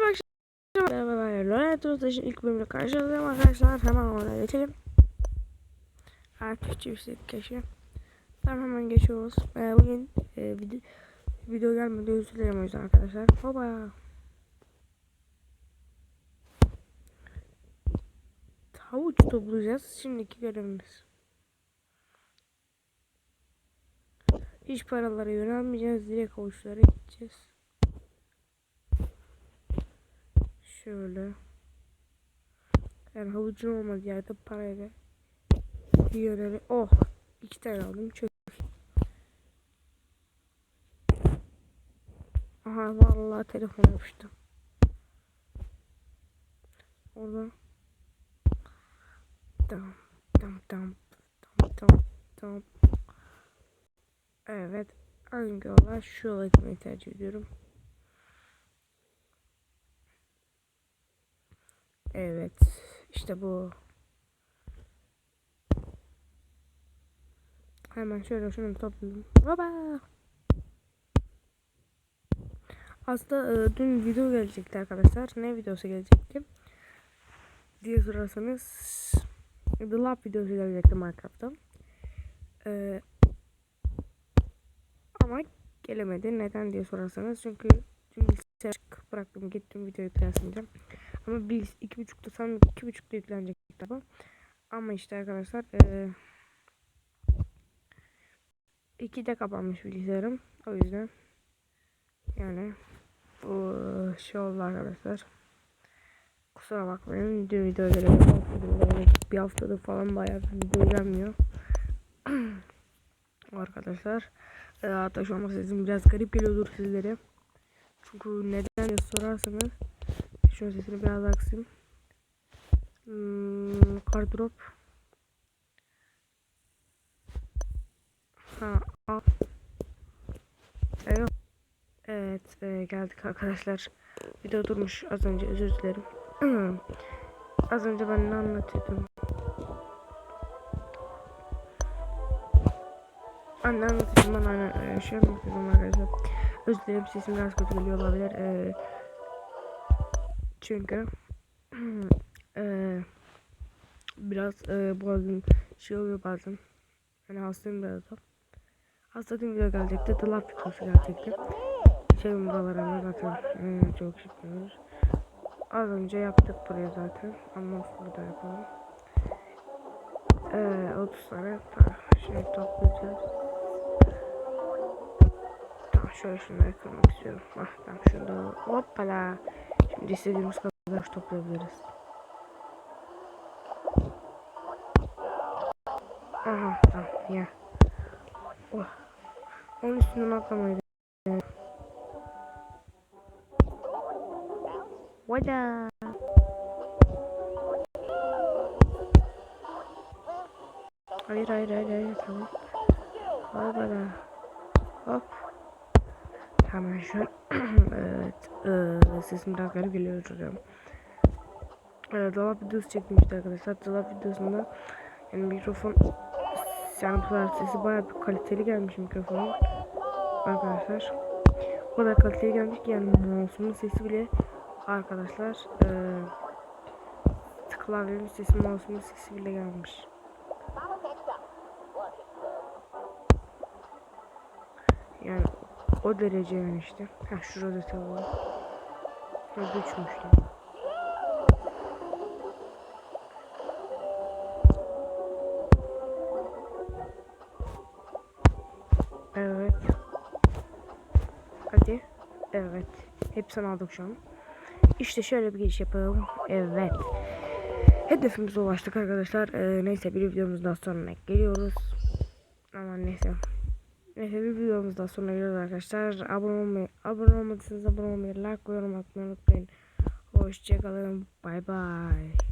Merhaba arkadaşlar. Merhaba. Rotation ilk bölümde karşınızdayım arkadaşlar. Hemen oraya geçelim. Artık çiftlik keşfi. Tamam hemen geçiyoruz. Ee, bugün e, video, video gelmedi özür dilerim o yüzden arkadaşlar. Hoba. Havuç toplayacağız. Şimdiki görevimiz. Hiç paralara yönelmeyeceğiz. Direkt havuçlara gideceğiz. Şöyle. Yani havucun olmadığı yerde parayla yöneli. Oh! iki tane aldım. Çok Aha vallahi telefon yapıştı. Orada. Tamam. Tamam tamam. Tamam tamam. Tamam. Evet. Hangi yola şu gitmeyi tercih ediyorum. Evet. işte bu. Hemen şöyle şunu toplayalım. Baba. Aslında e, dün video gelecekti arkadaşlar. Ne videosu gelecekti? Diye sorarsanız The Lab videosu gelecekti Minecraft'ta. E, ama gelemedi. Neden diye sorarsanız çünkü dün bilgisayar bıraktım gittim videoyu kıyaslayacağım. Ama bir iki buçukta sanırım iki buçukta yüklenecek kitaba. Ama işte arkadaşlar ee, iki de kapanmış bilgisayarım. O yüzden yani bu şey oldu arkadaşlar. Kusura bakmayın. Dün video gelemedim. Bir haftadır falan bayağı video gelmiyor. arkadaşlar. E, hatta şu an sesim biraz garip geliyordur sizlere. Çünkü neden diye sorarsanız Şöyle sesini biraz aksın. Hmm, kardrop. Ha, al. Evet. Evet, e, geldik arkadaşlar. Video durmuş az önce özür dilerim. az önce ben ne anlatıyordum? Anne anlatıyordum ben aynen e, şey anlatıyordum arkadaşlar. Özür dilerim sesim biraz kötü geliyor olabilir. Eee çünkü e, biraz e, boğazım şey oluyor bazen. Yani hastayım biraz da. Hasta dün video gelecekti. The Love videosu gelecekti. Şey buralarına zaten e, çok şıkmıyoruz. Az önce yaptık buraya zaten. Ama burada yapalım. Ee, 30 tane şey toplayacağız. Şöyle şunları kırmak istiyorum. Ah tamam şunu hoppala. Действительно сказал, что проверить. Ага, там, я. О, он еще на камере. Вода. Ай, рай, рай, рай, рай. Оп. Hemen şu evet e, sesim biraz garip geliyor hocam. E, dolap videosu çekmişti arkadaşlar. Dolap videosunda yani mikrofon yani sesi bayağı bir kaliteli gelmiş mikrofonun arkadaşlar. O kadar kaliteli gelmiş ki yani mouse'umun sesi bile arkadaşlar e, klavyemin sesi mouse'umun sesi bile gelmiş. Yani o derece yani işte. Ha şurada var. Şurada uçmuşlar. Evet. Hadi. Evet. Hepsini aldık şu an. İşte şöyle bir giriş yapalım. Evet. Hedefimize ulaştık arkadaşlar. Ee, neyse bir videomuzdan sonra geliyoruz. Aman neyse. Neyse bir videomuzdan sonra geliyoruz arkadaşlar. Abone olmayı, abone olmadıysanız abone olmayı, like yorum atmayı unutmayın. Hoşçakalın. Bay bay.